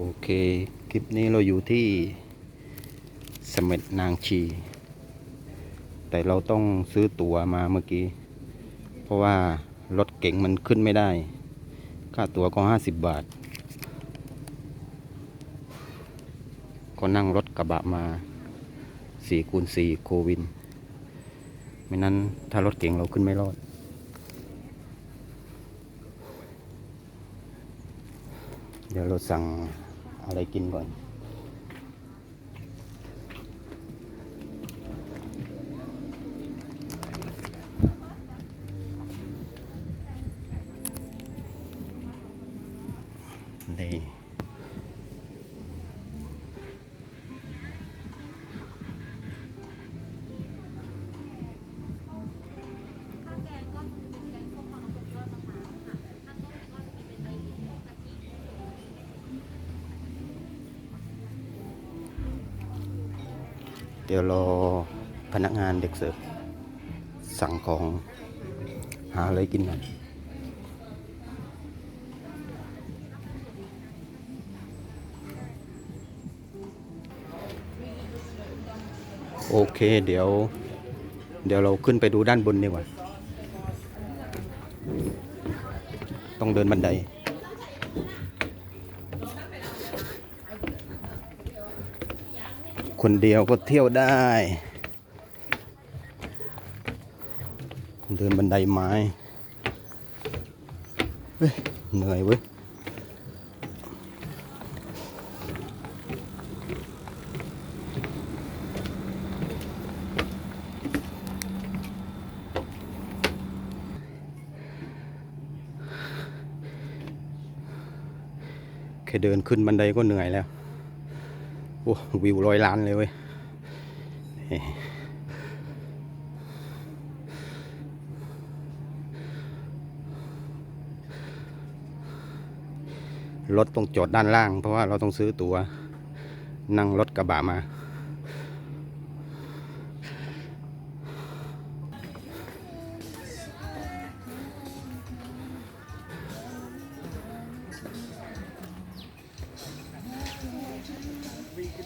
โอเค คลิปนี้เราอยู่ที่เสม็ดนางชี แต่เราต้องซื้อตั๋วมาเมื่อกี้ เพราะว่ารถเก๋งมันขึ้นไม่ได้ ค่าตั๋วก็ห้าสิบบาท ก็นั่งรถกระบะมาสี่คูณสี่โควิน ไม่นั้นถ้ารถเก๋งเราขึ้นไม่รอดเดี๋ยวเราสั่ง อะไรกินก่อน นี่ เดี๋ยวรอพนักงานเด็กเสิร์ฟสั่งของหาอะไรกินก่อนโอเค เดี๋ยว เดี๋ยวเราขึ้นไปดูด้านบนดีกว่า ต้องเดินบันได คนเดียวก็เที่ยวได้ เดินบันไดไม้เฮ้ยเหนื่อยเว้ยแค่เดินขึ้นบันไดก็เหนื่อยแล้ว โอ้วิวร้อยล้านเลยเว้ยรถต้องจอดด้านล่าง เพราะว่าเราต้องซื้อตัว๋วนั่งรถกระบะมา